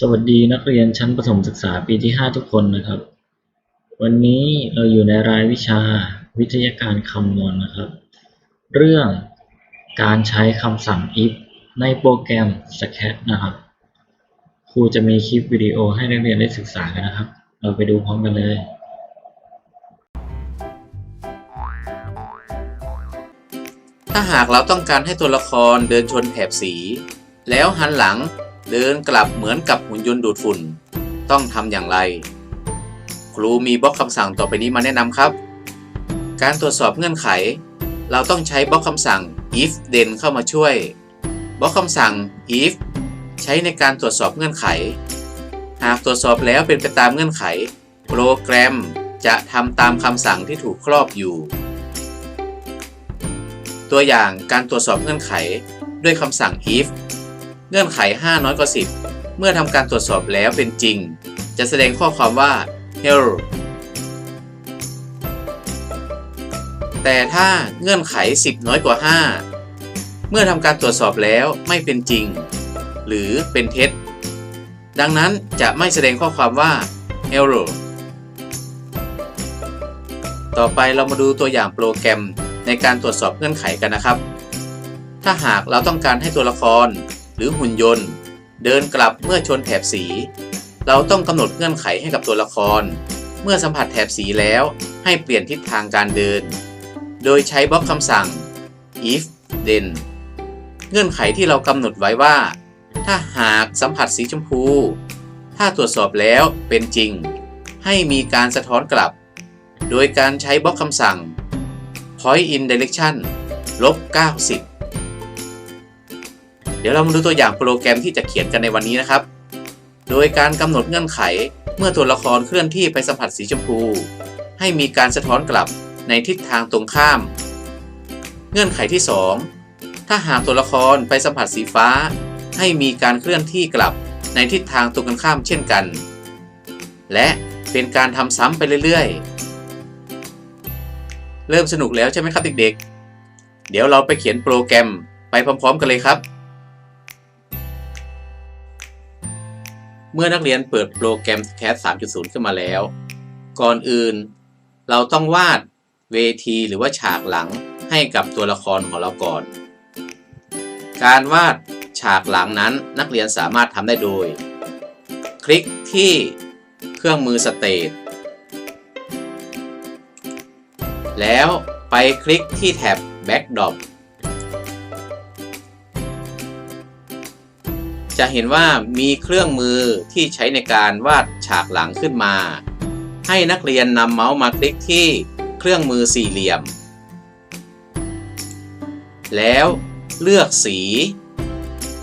สวัสดีนักเรียนชั้นประถมศึกษาปีที่ 5 ทุกคนนะครับ วันนี้เราอยู่ในรายวิชาวิทยาการคำนวณนะครับ เรื่องการใช้คำสั่ง if ในโปรแกรม Scratch นะครับครูจะมีคลิปวิดีโอให้นักเรียนได้ศึกษากันนะครับ เราไปดูพร้อมกันเลยถ้าหากเราต้องการให้ตัวละครเดินชนแถบสี แล้วหันหลัง เดินกลับเหมือนกับหุ่นยนต์ดูดฝุ่น ต้องทำอย่างไร ครูมีบล็อกคำสั่งต่อไปนี้มาแนะนำครับ การตรวจสอบเงื่อนไข เราต้องใช้บล็อกคำสั่ง if then เข้ามาช่วย บล็อกคำสั่ง if ใช้ในการตรวจสอบเงื่อนไข หากตรวจสอบแล้วเป็นไปตามเงื่อนไข โปรแกรมจะทำตามคำสั่งที่ถูกครอบอยู่ ตัวอย่างการตรวจสอบเงื่อนไขด้วยคำสั่ง if เงื่อนไข 5 น้อยกว่า 10 เมื่อทำการตรวจสอบแล้วเป็นจริง จะแสดงข้อความว่า error แต่ถ้าเงื่อนไข 10 น้อยกว่า 5 เมื่อทำการตรวจสอบแล้วไม่เป็นจริง หรือเป็นเท็จ ดังนั้นจะไม่แสดงข้อความว่า error ต่อไปเรามาดูตัวอย่างโปรแกรมในการตรวจสอบเงื่อนไขกันนะครับ ถ้าหากเราต้องการให้ตัวละคร รือหุ่นยนต์ เดินกลับเมื่อชนแถบสี เราต้องกำหนดเงื่อนไขให้กับตัวละคร เมื่อสัมผัสแถบสีแล้วให้เปลี่ยนทิศทางการเดิน โดยใช้บล็อกคำสั่ง if then เงื่อนไขที่เรากำหนดไว้ว่า ถ้าหากสัมผัสสีชมพู ถ้าตรวจสอบแล้วเป็นจริง ให้มีการสะท้อนกลับ โดยการใช้บล็อกคำสั่ง point in direction ลบ90 ดี๋ยวเรามาดูตัวอย่างโปรแกรมที่จะเขียนกันในวันนี้นะครับ โดยการกำหนดเงื่อนไขเมื่อตัวละครเคลื่อนที่ไปสัมผัสสีชมพู ให้มีการสะท้อนกลับในทิศทางตรงข้าม เงื่อนไขที่ 2 ถ้าหากตัวละครไปสัมผัสสีฟ้า ให้มีการเคลื่อนที่กลับในทิศทางตรงกันข้ามเช่นกัน และเป็นการทำซ้ำไปเรื่อยๆ เริ่มสนุกแล้วใช่ไหมครับเด็กๆ เดี๋ยวเราไปเขียนโปรแกรมไปพร้อมๆ กันเลยครับ เมื่อนักเรียนเปิดโปรแกรม CAD 3.0 ขึ้นมาแล้ว ก่อนอื่น เราต้องวาดเวทีหรือว่าฉากหลังให้กับตัวละครของเราก่อน การวาดฉากหลังนั้นนักเรียนสามารถทำได้โดย คลิกที่เครื่องมือสเตทแล้วไปคลิกที่แท็บ Backdrop จะเห็นว่ามีเครื่องมือที่ใช้ในการวาดฉากหลังขึ้นมา ให้นักเรียนนำเมาส์มาคลิกที่เครื่องมือสี่เหลี่ยม แล้วเลือกสี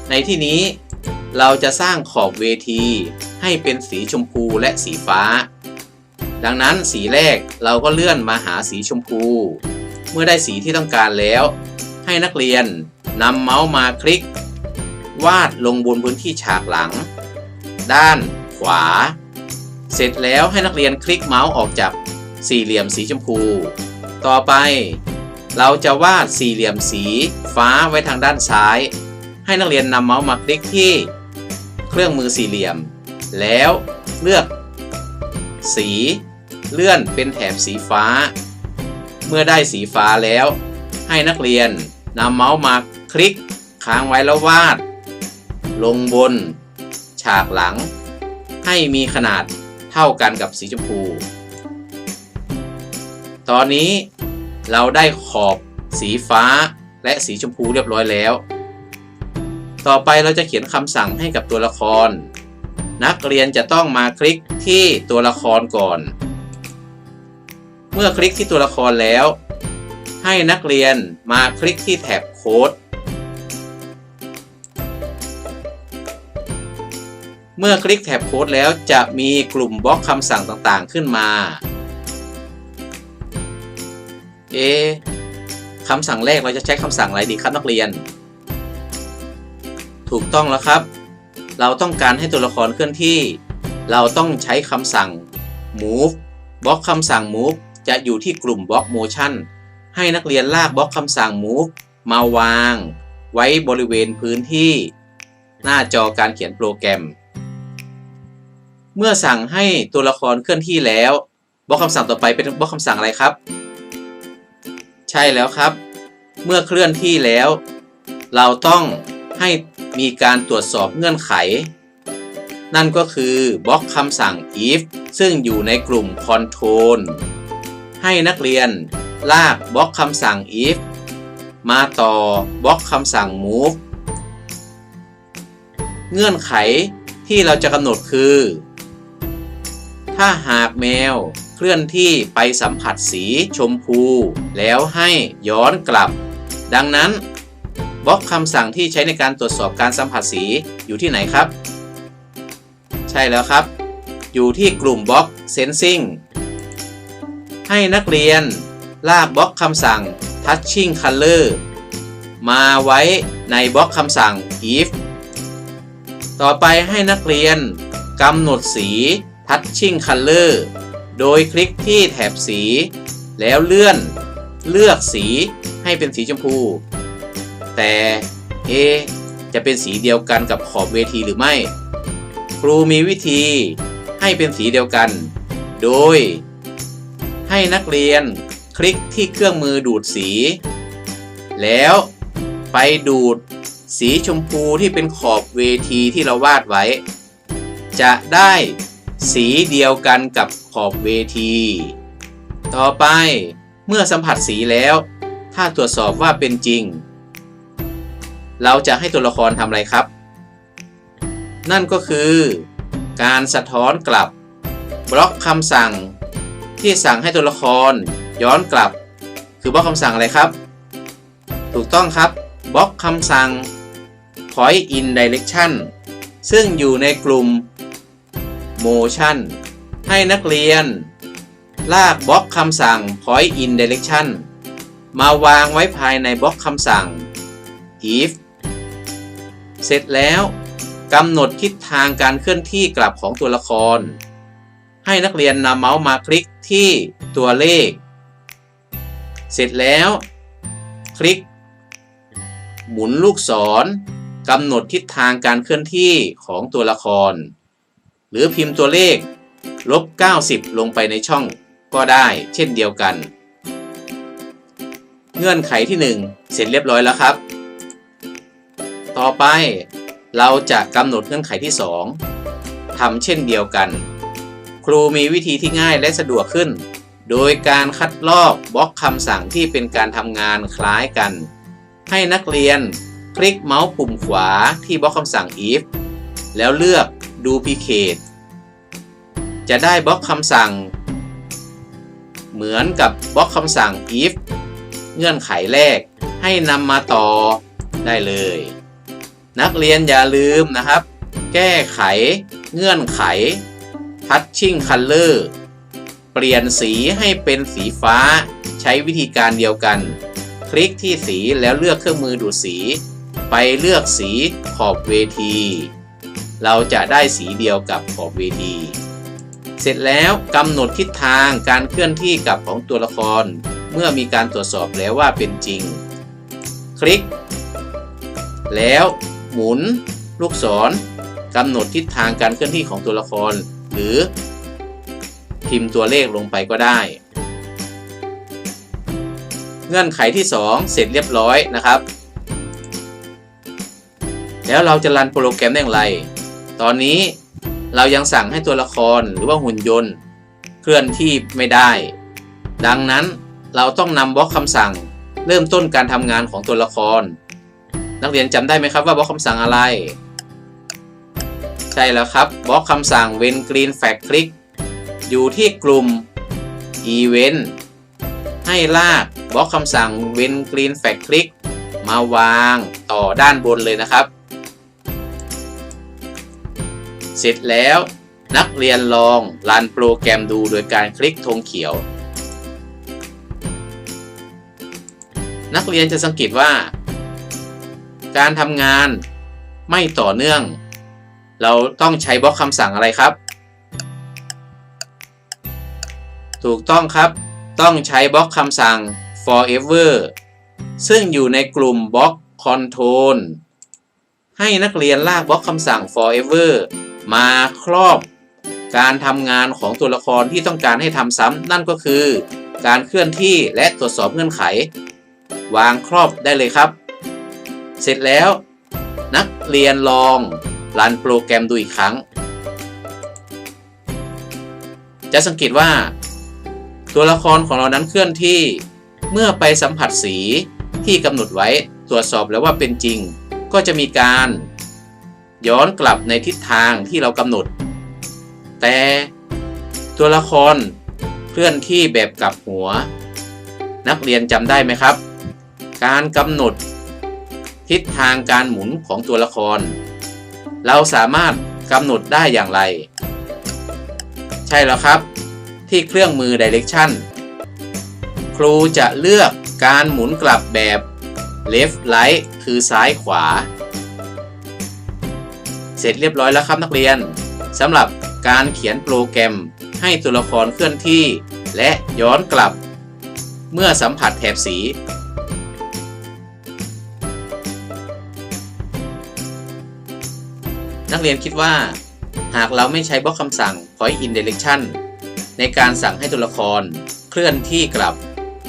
ในที่นี้เราจะสร้างขอบเวทีให้เป็นสีชมพูและสีฟ้า ดังนั้นสีแรกเราก็เลื่อนมาหาสีชมพู เมื่อได้สีที่ต้องการแล้ว ให้นักเรียนนำเมาส์มาคลิก วาดลงบนพื้นที่ฉากหลัง ด้านขวา เสร็จแล้วให้นักเรียนคลิกเมาส์ออกจากสี่เหลี่ยมสีชมพู ต่อไป เราจะวาดสี่เหลี่ยมสีฟ้าไว้ทางด้านซ้าย ให้นักเรียนนำเมาส์มาคลิกที่ เครื่องมือสี่เหลี่ยม แล้วเลือก สีเลื่อนเป็นแถบสีฟ้า เมื่อได้สีฟ้าแล้ว ให้นักเรียนนำเมาส์มาคลิกค้างไว้แล้ววาด ลงบน ฉากหลัง ให้มีขนาดเท่ากันกับสีชมพู ตอนนี้เราได้ขอบสีฟ้าและสีชมพูเรียบร้อยแล้ว ต่อไปเราจะเขียนคำสั่งให้กับตัวละคร นักเรียนจะต้องมาคลิกที่ตัวละครก่อน เมื่อคลิกที่ตัวละครแล้ว ให้นักเรียนมาคลิกที่แท็บโค้ด เมื่อคลิกแท็บโค้ดแล้วจะมีกลุ่มบล็อกคำสั่งต่างๆขึ้นมา เอะคำสั่งแรกเราจะใช้คำสั่งอะไรดีครับนักเรียน ถูกต้องแล้วครับ เราต้องการให้ตัวละครเคลื่อนที่ เราต้องใช้คำสั่ง move บล็อกคำสั่ง move จะอยู่ที่กลุ่มบล็อก motion ให้นักเรียนลากบล็อกคำสั่ง move มาวาง ไว้บริเวณพื้นที่ หน้าจอการเขียนโปรแกรม เมื่อสั่งให้ตัวละครเคลื่อนที่แล้วบล็อกคำสั่งต่อไปเป็นบล็อกคำสั่งอะไรครับ ใช่แล้วครับ เมื่อเคลื่อนที่แล้ว เราต้องให้มีการตรวจสอบเงื่อนไข นั่นก็คือบล็อกคำสั่ง if ซึ่งอยู่ในกลุ่ม control ให้นักเรียนลากบล็อกคำสั่ง if มาต่อบล็อกคำสั่ง move เงื่อนไขที่เราจะกำหนดคือ ถ้าหากแมวเคลื่อนที่ไปสัมผัสสีชมพู แล้วให้ย้อนกลับ ดังนั้นบล็อกคำสั่งที่ใช้ในการตรวจสอบการสัมผัสสีอยู่ที่ไหนครับ ใช่แล้วครับ อยู่ที่กลุ่มบล็อก Sensing ให้นักเรียนลากบล็อกคำสั่ง Touching Color มาไว้ในบล็อกคำสั่ง if ต่อไปให้นักเรียนกำหนดสี Touching Color โดยคลิกที่แถบสี แล้วเลื่อนเลือกสีให้เป็นสีชมพู แต่เอจะเป็นสีเดียวกันกับขอบเวทีหรือไม่ ครูมีวิธีให้เป็นสีเดียวกัน โดย ให้นักเรียนคลิกที่เครื่องมือดูดสี แล้วไปดูดสีชมพูที่เป็นขอบเวทีที่เราวาดไว้ จะได้ สีเดียวกันกับขอบเวที ต่อไปเมื่อสัมผัสสีแล้ว ถ้าตรวจสอบว่าเป็นจริง เราจะให้ตัวละครทำอะไรครับ นั่นก็คือ การสะท้อนกลับ บล็อกคำสั่ง ที่สั่งให้ตัวละคร ย้อนกลับ คือบล็อกคำสั่งอะไรครับ ถูกต้องครับบล็อกคำสั่ง point in direction ซึ่งอยู่ในกลุ่ม motion ให้นักเรียน ลากบล็อกคำสั่ง point in direction มาวางไว้ภายในบล็อกคำสั่ง if เสร็จแล้วกำหนดทิศทางการเคลื่อนที่กลับของตัวละคร ให้นักเรียนนำเมาส์มาคลิกที่ตัวเลข เสร็จแล้ว คลิก หมุนลูกศรกำหนดทิศทางการเคลื่อนที่ของตัวละคร หรือพิมพ์ตัวเลขลบ 90 ลงไปในช่องก็ได้เช่นเดียวกัน เงื่อนไขที่ 1 เสร็จเรียบร้อยแล้วครับ ต่อไปเราจะกำหนดเงื่อนไขที่ 2ทำเช่นเดียวกัน ครูมีวิธีที่ง่ายและสะดวกขึ้น โดยการคัดลอกบล็อกคำสั่งที่เป็นการทำงานคล้ายกัน ให้นักเรียนคลิกเมาส์ปุ่มขวาที่บล็อกคำสั่ง if แล้วเลือก duplicate จะได้บล็อกคำสั่ง เหมือนกับบล็อกคำสั่ง if เงื่อนไขแรกให้นำมาต่อได้เลย นักเรียนอย่าลืมนะครับ แก้ไขเงื่อนไข touching color เปลี่ยนสีให้เป็นสีฟ้า ใช้วิธีการเดียวกัน คลิกที่สีแล้วเลือกเครื่องมือดูดสี ไปเลือกสีขอบเวที เราจะได้สีเดียวกับขอบเวที เสร็จแล้วกำหนดทิศทางการเคลื่อนที่กลับของตัวละคร เมื่อมีการตรวจสอบแล้วว่าเป็นจริง คลิก แล้วหมุน ลูกศรกำหนดทิศทางการเคลื่อนที่ของตัวละคร หรือ พิมพ์ตัวเลขลงไปก็ได้ เงื่อนไขที่ 2 เสร็จเรียบร้อยนะครับ แล้วเราจะรันโปรแกรมได้อย่างไร ตอนนี้เรายังสั่งให้ตัวละครหรือว่าหุ่นยนต์ เคลื่อนที่ไม่ได้ ดังนั้นเราต้องนำบล็อกคำสั่ง เริ่มต้นการทำงานของตัวละคร นักเรียนจำได้ไหมครับว่าบล็อกคำสั่งอะไร ใช่แล้วครับบล็อกคำสั่ง when green flag click อยู่ที่กลุ่ม event ให้ลากบล็อกคำสั่ง when green flag click มาวางต่อด้านบนเลยนะครับ เสร็จแล้ว นักเรียนลองรันโปรแกรมดูโดยการคลิกธงเขียว นักเรียนจะสังเกตว่า การทำงานไม่ต่อเนื่อง เราต้องใช้บล็อกคำสั่งอะไรครับ ถูกต้องครับ ต้องใช้บล็อกคำสั่ง forever ซึ่งอยู่ในกลุ่มบล็อก control ให้นักเรียนลากบล็อกคำสั่ง forever มาครอบการทำงานของตัวละครที่ต้องการให้ทำซ้ำนั่นก็คือ การเคลื่อนที่และตรวจสอบเงื่อนไข วางครอบได้เลยครับ เสร็จแล้ว นักเรียนลองรันโปรแกรมดูอีกครั้ง จะสังเกตว่า ตัวละครของเรานั้นเคลื่อนที่เมื่อไปสัมผัสสีที่กำหนดไว้ตรวจสอบแล้วว่าเป็นจริง ก็จะมีการ ย้อนกลับในทิศทางที่เรากำหนด แต่ตัวละครเคลื่อนที่แบบกลับหัว นักเรียนจำได้ไหมครับ การกำหนด ทิศทางการหมุนของตัวละคร เราสามารถกำหนดได้อย่างไร ใช่แล้วครับ ที่เครื่องมือ Direction ครูจะเลือกการหมุนกลับแบบ left right คือซ้ายขวา เสร็จเรียบร้อยแล้วครับนักเรียนสำหรับการเขียนโปรแกรมให้ตัวละครเคลื่อนที่ และย้อนกลับ เมื่อสัมผัสแถบสี นักเรียนคิดว่า หากเราไม่ใช้บล็อกคำสั่ง point in direction ในการสั่งให้ตัวละครเคลื่อนที่กลับ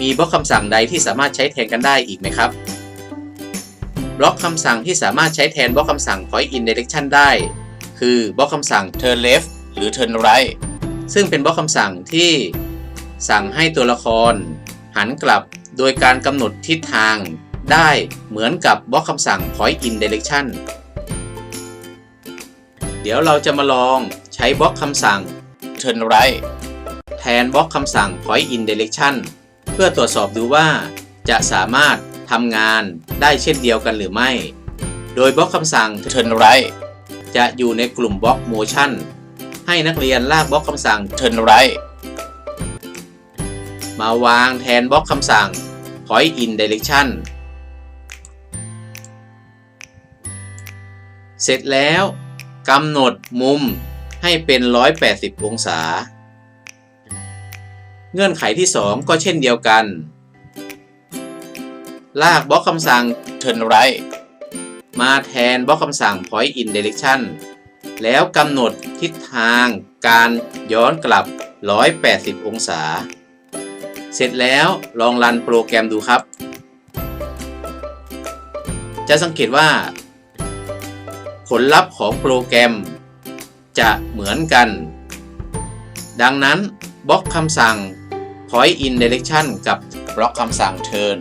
มีบล็อกคำสั่งใดที่สามารถใช้แทนกันได้อีกไหมครับ ล็อกคำสั่งที่สามารถใช้แทนบล็อกคำสั่ง point in direction ได้ คือบล็อกคำสั่ง turn left หรือ turn right ซึ่งเป็นบล็อกคำสั่งที่สั่งให้ตัวละคร หันกลับโดยการกำหนดทิศทางได้เหมือนกับบล็อกคำสั่ง point in direction เดี๋ยวเราจะมาลองใช้บล็อกคำสั่ง turn right แทนบล็อกคำสั่ง point in direction เพื่อตรวจสอบดูว่าจะสามารถ ทำงานได้เช่นเดียวกันหรือไม่ โดยบล็อกคำสั่ง turn right จะอยู่ในกลุ่มบล็อก motion ให้นักเรียนลากบล็อกคำสั่ง turn right มาวางแทนบล็อกคำสั่ง point in direction เสร็จแล้วกำหนดมุมให้เป็น 180 องศา เงื่อนไขที่ 2 ก็เช่นเดียวกัน ลากบล็อกคำสั่ง turn right มาแทนบล็อกคำสั่ง point in direction แล้วกำหนดทิศทางการย้อนกลับ 180 องศา เสร็จแล้วลองรันโปรแกรมดูครับ จะสังเกตว่า ผลลัพธ์ของโปรแกรม จะเหมือนกัน ดังนั้นบล็อกคำสั่ง point in direction กับบล็อกคำสั่ง turn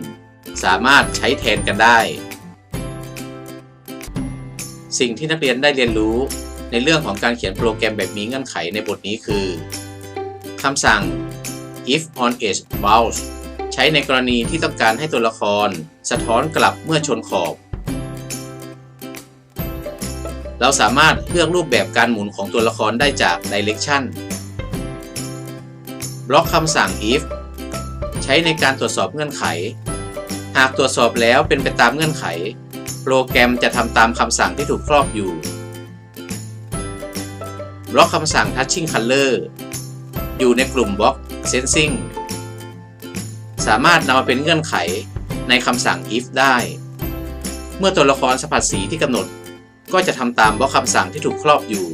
สามารถใช้แทนกันได้ สิ่งที่นักเรียนได้เรียนรู้ในเรื่องของการเขียนโปรแกรมแบบมีเงื่อนไขในบทนี้คือคำสั่ง if on edge bounce ใช้ในกรณีที่ต้องการให้ตัวละคร สะท้อนกลับเมื่อชนขอบ เราสามารถเลือกรูปแบบการหมุนของตัวละครได้จาก direction บล็อกคำสั่ง if ใช้ในการตรวจสอบเงื่อนไข หากตรวจสอบแล้วเป็นไปตามเงื่อนไข โปรแกรมจะทำตามคำสั่งที่ถูกครอบอยู่ บล็อกคำสั่ง touching color อยู่ในกลุ่มบล็อก sensing สามารถนำมาเป็นเงื่อนไขในคำสั่ง if ได้ เมื่อตัวละครสัมผัสสีที่กำหนด ก็จะทำตามบล็อกคำสั่งที่ถูกครอบอยู่